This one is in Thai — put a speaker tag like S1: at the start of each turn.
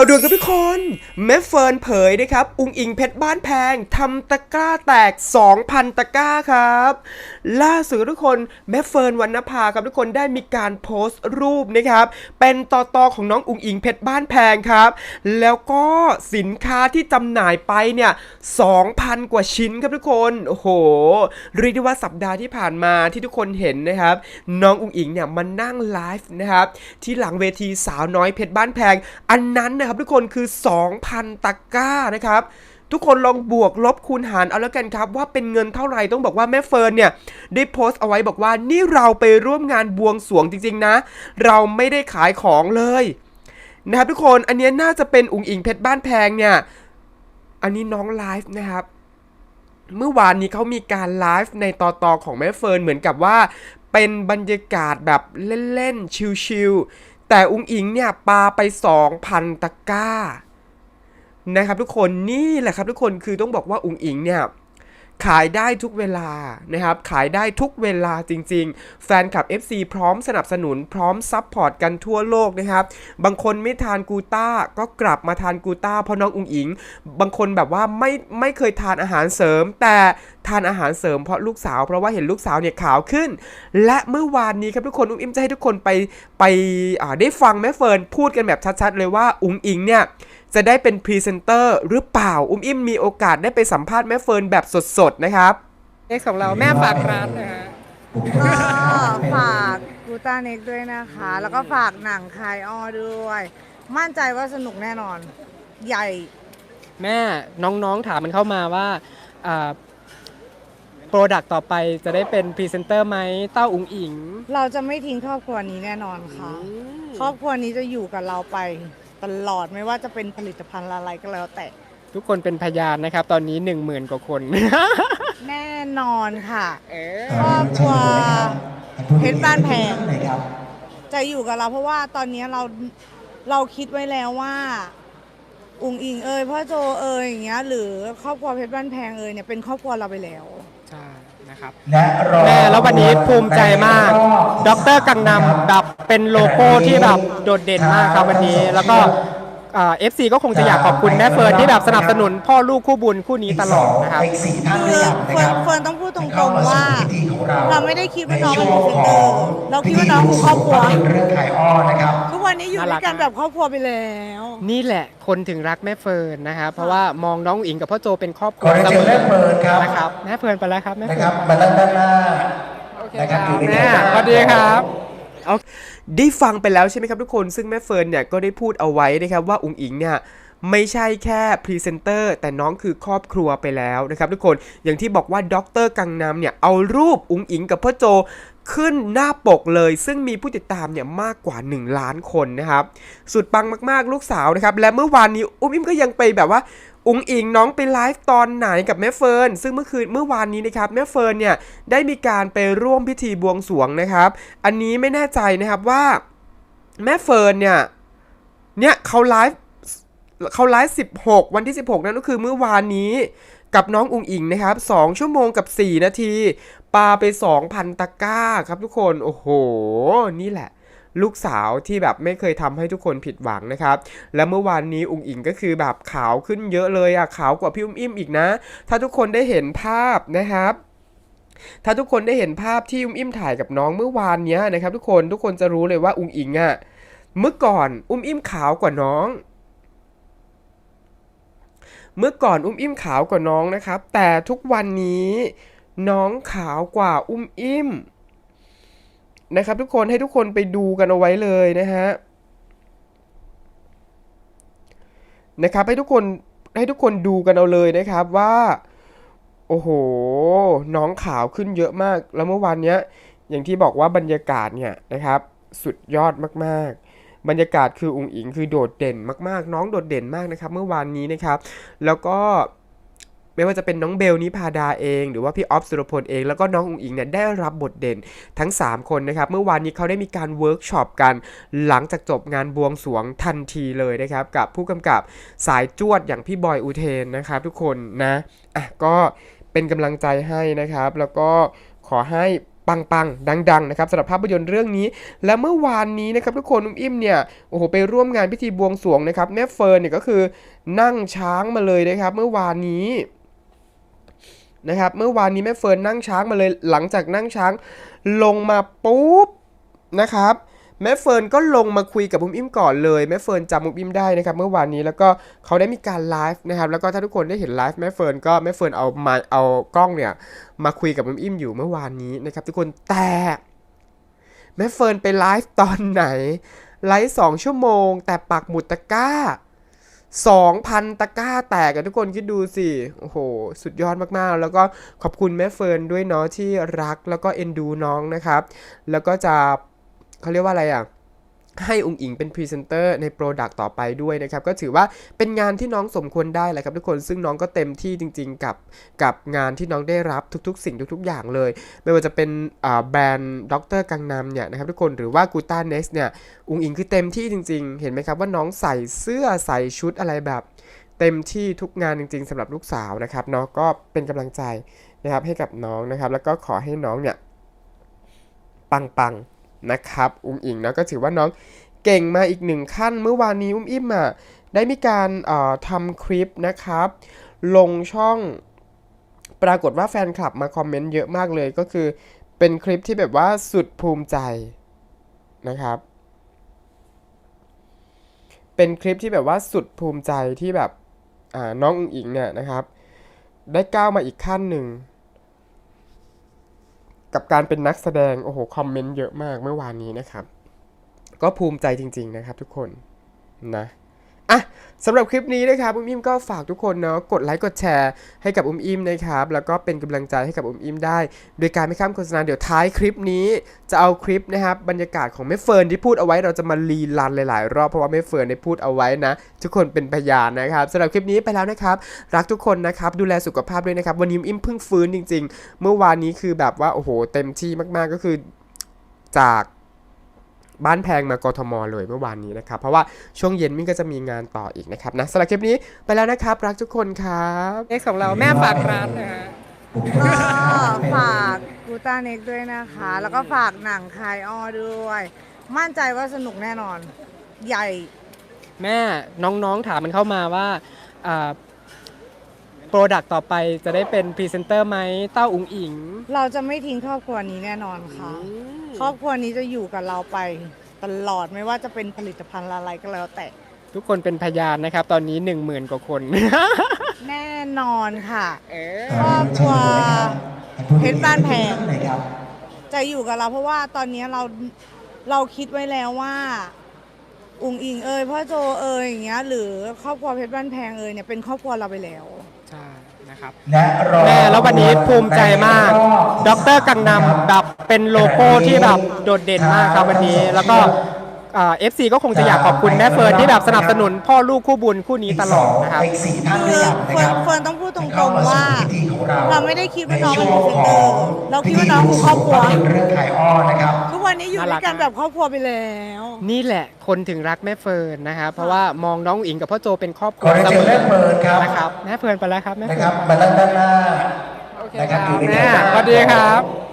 S1: าวด่วนครับทุกคน แม่เฟิร์นเผยนะครับ อุงอิงเพชรบ้านแพงทำตะกร้าแตก 2,000 ตะกร้าครับ ล่าสุดทุกคนแม่เฟิร์นวรรณภาครับทุกคนได้มีการโพสต์รูปนะครับ เป็นต่อตอของน้องอุงอิงเพชรบ้านแพงครับ แล้วก็สินค้าที่จำหน่ายไปเนี่ย2,000 กว่าชิ้นครับทุกคน โอ้โหเรียกได้ว่าสัปดาห์ที่ผ่านมาที่ทุกคนเห็นนะครับ น้องอุงอิงเนี่ยมานั่งไลฟ์นะครับที่หลังเวทีสาวน้อยเพชรบ้านแพง อันนั้นนะครับครับทุกคนคือ 2,000 ตะกร้านะครับทุกคนลองบวกลบคูณหารเอาแล้วกันครับ ว่าเป็นเงินเท่าไหร่ต้องบอกว่าแม่เฟิร์นเนี่ย ได้โพสต์เอาไว้บอกว่านี่เราไปร่วมงานบวงสวงจริงๆนะ เราไม่ได้ขายของเลยนะครับทุกคนอันนี้น่าจะเป็นอุ๋งอิงเพชรบ้านแพงเนี่ย อันนี้น้องไลฟ์นะครับ เมื่อวานนี้เขามีการไลฟ์ในตอตอของแม่เฟิร์นเหมือนกับว่าเป็นบรรยากาศแบบเล่นๆชิลๆ แต่อุ้งอิงเนี่ยปาไป 2,000 ตะกร้านะครับทุกคนนี่แหละครับทุกคนคือต้องบอกว่าอุ้งอิงเนี่ย ขายได้ทุกเวลานะครับ ขายได้ทุกเวลาจริง ๆ แฟนคลับ FC พร้อมสนับสนุนพร้อมซัพพอร์ตกันทั่วโลกนะครับ บางคนไม่ทานกูต้าก็กลับมาทานกูต้าเพราะน้องอุ๋งอิง บางคนแบบว่าไม่ไม่เคยทานอาหารเสริม แต่ทานอาหารเสริมเพราะลูกสาวเพราะว่าเห็นลูกสาวเนี่ยขาวขึ้น และเมื่อวานนี้ครับทุกคนอุ้มอิมจะให้ทุกคนไปไปได้ฟังแม่เฟิร์นพูดกันแบบชัดๆ เลยว่าอุ๋งอิงเนี่ย จะได้เป็นพรีเซนเตอร์หรือเปล่า อุ้มอิ่มมีโอกาสได้ไปสัมภาษณ์แม่เฟิร์นแบบสดๆนะครับ
S2: เอ็กของเราแม่ฝากร้านนะฮะ
S3: ก็ฝากกูต้าเน็กด้วยนะคะ แล้วก็ฝากหนังคายอ้อด้วย มั่นใจว่าสนุกแน่นอน ใหญ่
S2: แม่น้องๆถามมันเข้ามาว่าโปรดักต์ต่อไปจะได้เป็นพรีเซนเตอร์ไหมเต้าอุ๋งอิง
S3: เราจะไม่ทิ้งครอบครัวนี้แน่นอนค่ะ ครอบครัวนี้จะอยู่กับเราไป ตลอดไม่ว่าจะเป็นผลิตภัณฑ์อะไรก็แล้วแต่
S2: ทุกคนเป็นพยานนะครับ ตอนนี้ 1 0,000 กว่าคน
S3: แน่นอนค่ะ
S2: เออ
S3: ครอบครัวเพชรบ้านแพงจะอยู่กับเราเพราะว่าตอนนี้เราเราคิดไว้แล้วว่า อุงอิงเอ่ยพ่อโจเอ่ยอย่างเงี้ยหรือครอบครัวเพชรบ้านแพงเอ่ยเนี่ยเป็นครอบครัวเราไปแล้ว
S2: ใช่ นะครับ
S4: และรอ
S2: แม่แล้ววันนี้ภูมิใจมาก ดรกังนำแบบเป็นโลโก้ที่แบบโดดเด่นมากครับวันนี้ แล้วก็เอฟซีก็คงจะอยากขอบคุณแม่เฟิร์นที่แบบสนับสนุนพ่อลูกคู่บุญคู่นี้ตลอดนะครับ
S4: อีกสี่ท่าน
S3: คื
S4: ด้วย
S3: อ
S4: กันนะ
S3: เฟิ
S4: ค
S3: ร์น
S4: รับ
S3: เฟิร์นต้องพูดตร
S4: เข้างมา
S3: ๆว่า
S4: สู่พิธีของเรา
S3: เราไม่ได้คิดว่าน้องเป็นพรีเซนเตอร์เราคิดว่าน้องคือครอบครัว
S4: ในช่วงข องภาพยนตร์เรื่องขายอ้อนะครับ
S3: ทุกวันนี้อยู่ด้วยกันแบบครอบครัวไปแล้ว
S2: นี่แหละคนถึงรักแม่เฟิร์นนะครับเพราะว่ามองน้องอิงกับพ่อโจเป็นครอบค
S4: ข
S2: รั
S4: อ
S2: ว
S4: เรียน
S2: เส
S4: เชิ
S2: ม
S4: ญแม่
S2: อ
S4: เฟิร์นครับ
S2: นะครับแม่เฟิร์นไปแล้วครับแม่
S4: นะ
S2: เฟิ
S4: ค
S2: ร์
S4: รับ
S2: น
S4: มาด้านด้านหน้า
S2: โอเค
S4: นะ
S2: ค
S4: ครั
S2: รั
S4: บบอยู่ใน
S2: แม่
S4: แถวหน้า
S2: สวัสดีครับ
S1: เอาได้ฟังไปแล้วใช่ไหมครับทุกคนซึ่งแม่เฟิร์นเนี่ยก็ได้พูดเอาไว้นะครับว่าอุ๋งอิงเนี่ย ไม่ใช่แค่พรีเซนเตอร์แต่น้องคือครอบครัวไปแล้วนะครับทุกคนอย่างที่บอกว่าด็อกเตอร์กังนำเนี่ย เอารูปอุ๋งอิงกับพ่อโจขึ้นหน้าปกเลย ซึ่งมีผู้ติดตามเนี่ยมากกว่า 1 ล้านคนนะครับ สุดปังมากๆลูกสาวนะครับ และเมื่อวานนี้อุ้มอิมก็ยังไปแบบว่าอุงอิงน้องไปไลฟ์ตอนไหนกับแม่เฟิร์นซึ่งเมื่อคืนเมื่อวานนี้นะครับแม่เฟิร์นเนี่ยได้มีการไปร่วมพิธีบวงสรวงนะครับ อันนี้ไม่แน่ใจนะครับว่าแม่เฟิร์นเนี่ยเนี่ยเขาไลฟ์ เขาไลฟ์16 วันที่ 16 นั่นก็คือเมื่อวานนี้กับน้องอุงอิงนะครับ 2 ชั่วโมงกับ 4 นาที ปาไป 2,000 ตะก้าครับทุกคน โอ้โห นี่แหละ ลูกสาวที่แบบไม่เคยทำให้ทุกคนผิดหวังนะครับ และเมื่อวานนี้อุงอิงก็คือแบบขาวขึ้นเยอะเลยอะขาวกว่าพี่อุ้มอิ่มอีกนะ ถ้าทุกคนได้เห็นภาพนะครับถ้าทุกคนได้เห็นภาพที่อุ้มอิ่มถ่ายกับน้องเมื่อวานเนี้ยนะครับ ทุกคนทุกคนจะรู้เลยว่าอุงอิงอะเมื่อก่อนอุ้มอิ่มขาวกว่าน้อง เมื่อก่อนอุ้มอิ่มขาวกว่าน้องนะครับ แต่ทุกวันนี้น้องขาวกว่าอุ้มอิ่มนะครับ ทุกคนให้ทุกคนไปดูกันเอาไว้เลยนะฮะนะครับให้ทุกคนให้ทุกคนดูกันเอาเลยนะครับว่า โอ้โห น้องขาวขึ้นเยอะมาก แล้วเมื่อวานเนี้ยอย่างที่บอกว่าบรรยากาศเนี่ยนะครับ สุดยอดมากๆ บรรยากาศคืออุงอิงคือโดดเด่นมากๆ น้องโดดเด่นมากนะครับ เมื่อวานนี้นะครับ แล้วก็ไม่ว่าจะเป็นน้องเบลนิพาดาเอง หรือว่าพี่ออฟสุรพลเอง แล้วก็น้องอุ๋งอิงเนี่ยได้รับบทเด่นทั้ง 3 คนนะครับ เมื่อวานนี้เขาได้มีการเวิร์กช็อปกัน หลังจากจบงานบวงสรวงทันทีเลยนะครับ กับผู้กำกับสายจวดอย่างพี่บอยอุเทนนะครับทุกคนนะอะก็เป็นกำลังใจให้นะครับ แล้วก็ขอให้ ปังๆ ดัง ๆ นะครับสำหรับภาพยนตร์เรื่องนี้ และเมื่อวานนี้นะครับทุกคนอุ้มอิ่มเนี่ยโอ้โหไปร่วมงานพิธีบวงสรวงนะครับแม่เฟิร์นเนี่ยก็คือนั่งช้างมาเลยนะครับ เมื่อวานนี้นะครับเมื่อวานนี้แม่เฟิร์นนั่งช้างมาเลยหลังจากนั่งช้างลงมาปุ๊บนะครับ แม่เฟิร์นก็ลงมาคุยกับอุ้มอิ่มก่อนเลยแม่เฟิร์นจำอุ้มอิ่มได้นะครับเมื่อวานนี้แล้วก็เขาได้มีการไลฟ์นะครับแล้วก็ถ้าทุกคนได้เห็นไลฟ์แม่เฟิร์นก็แม่เฟิร์นเอามาเอากล้องเนี่ยมาคุยกับอุ้มอิ่มอยู่เมื่อวานนี้นะครับทุกคนแต่แม่เฟิร์นไปไลฟ์ตอนไหนไลฟ์สองชั่วโมง แต่ปักหมุดตะกร้า2,000 ตะกร้าแตกกันทุกคนคิดดูสิ โอ้โห สุดยอดมากๆ แล้วก็ขอบคุณแม่เฟิร์นด้วยเนาะที่รักแล้วก็เอ็นดูน้องนะครับ แล้วก็จะ เขาเรียกว่าอะไรอะให้อุงอิงเป็นพรีเซนเตอร์ในโปรดักต์ต่อไปด้วยนะครับ ก็ถือว่าเป็นงานที่น้องสมควรได้แหละครับทุกคนซึ่งน้องก็เต็มที่จริง ๆ กับกับงานที่น้องได้รับทุกๆ สิ่งทุก ๆ อย่างเลย ไม่ว่าจะเป็นแบรนด์ด็อกเตอร์กังนำเนี่ยนะครับทุกคนหรือว่ากูต้าเนสเนี่ยอุงอิงคือเต็มที่จริง ๆ เห็นไหมครับว่าน้องใส่เสื้อใส่ชุดอะไรแบบ เต็มที่ทุกงานจริง ๆสำหรับลูกสาวนะครับเนาะก็เป็นกำลังใจนะครับให้กับน้องนะครับแล้วก็ขอให้น้องเนี่ยปังๆ นะครับอุ้มอิงนะก็ถือว่าน้องเก่งมาอีกหนึ่งขั้นเมื่อวานนี้อุ้มอิ่มอะได้มีการทำคลิปนะครับ ลงช่องปรากฏว่าแฟนคลับมาคอมเมนต์เยอะมากเลยก็คือเป็นคลิปที่แบบว่าสุดภูมิใจนะครับ เป็นคลิปที่แบบว่าสุดภูมิใจที่แบบน้องอุ๋งอิงเนี่ยนะครับ ได้ก้าวมาอีกขั้นหนึ่ง กับการเป็นนักแสดง โอ้โห คอมเมนต์เยอะมากเมื่อวานนี้นะครับ ก็ภูมิใจจริง ๆ นะครับทุกคนนะ อะสำหรับคลิปนี้นะครับอุ้มอิมก็ฝากทุกคนเนาะกดไลค์กดแชร์ให้กับอุ้มอิมนะครับแล้วก็เป็นกำลังใจให้กับอุ้มอิมได้ โดยการไม่ข้ามโฆษณาเดี๋ยวท้ายคลิปนี้ จะเอาคลิปนะครับบรรยากาศของแม่เฟิร์นที่พูดเอาไว้เราจะมารีลันหลาย ๆ รอบเพราะว่าแม่เฟิร์นได้พูดเอาไว้นะทุกคนเป็นพยานนะครับสำหรับคลิปนี้ไปแล้วนะครับรักทุกคนนะครับดูแลสุขภาพด้วยนะครับวันนี้อุ้มอิมเพิ่งฟื้นจริง ๆ เมื่อวานนี้คือแบบว่าโอ้โหเต็มที่มากๆก็คือจาก บ้านแพงมากทมเลยเมื่อวานนี้นะครับ เพราะว่าช่วงเย็นมิ่งก็จะมีงานต่ออีกนะครับนะสำหรับคลิปนี้ไปแล้วนะครับ รักทุกคนครับ
S2: เอ็กของเราแม่ฝากร้านนะฮะ
S3: ก็ฝากกูต้าเน็กด้วยนะคะ แล้วก็ฝากหนังคายอ้อด้วย มั่นใจว่าสนุกแน่นอน ใหญ่
S2: แม่น้องๆถามมันเข้ามาว่า โปรดักต์ต่อไปจะได้เป็นพรีเซนเตอร์ไหมเต้าอุ๋งอิง
S3: เราจะไม่ทิ้งครอบครัวนี้แน่นอนค่ะ ครอบครัวนี้จะอยู่กับเราไปตลอดไม่ว่าจะเป็นผลิตภัณฑ์อะไรก็แล้วแต่
S2: ทุกคนเป็นพยานนะครับ ตอนนี้ 1 0,000 กว่าคน
S3: แน่นอนค่ะ
S2: เออ
S3: ครอบครัวเพชรบ้านแพง
S4: เลยครับ
S3: จะอยู่กับเราเพราะว่าตอนนี้เราเราคิดไว้แล้วว่า อุงอิงเอยพ่อโจเอยอย่างเงี้ยหรือครอบครัวเพชรบ้านแพงเอยเนี่ยเป็นครอบครัวเราไปแล้ว
S2: ใช่ นะครับ
S4: และรอ
S2: แม่แล้ววันนี้ภูมิใจมาก ดรกังนำแบบเป็นโลโก้ที่แบบโดดเด่นมากครับวันนี้ แล้วก็ เอฟซีก็คงจะอยากขอบคุณแม่เฟิร์นที่แบบสนับสนุนพ่อลูกคู่บุญคู่นี้ตลอดนะครับ
S4: อีกสี่ท่าน
S3: คื
S4: ด้วย
S3: อ
S4: กันนะ
S3: เฟิ
S4: ค
S3: ร์น
S4: รับ
S3: เฟิร์นต้องพูดตร
S4: เข้างมา
S3: ๆว่า
S4: สู่พิธีของเรา
S3: เราไม่ได้คิดว่าน้องเป็นพรีเซนเตอร์เราคิดว่าน้องคือครอบครัว
S4: ในช่วงของเรื่องขายอ้อนะครับ
S3: ทุกวันนี้อยู่ด้วยกันแบบครอบครัวไปแล้ว
S2: นี่แหละคนถึงรักแม่เฟิร์นนะครับเพราะว่ามองน้องอิงกับพ่อโจเป็นครอบค
S4: ข
S2: รั
S4: อ
S2: ว
S4: เรียน
S2: เส
S4: เชิ
S2: ม
S4: ญแม่
S2: อ
S4: เฟิร์นครับ
S2: นะครับแม่เฟิร์นไปแล้วครับแม่
S4: นะ
S2: เฟิ
S4: ค
S2: ร์
S4: รั
S2: น
S4: บมาด้านหน้า
S2: โอเค
S4: นะครับ
S2: ครับ
S4: อยู่ใน
S2: แม่
S4: แถวหน้า
S2: สวัสดีครับ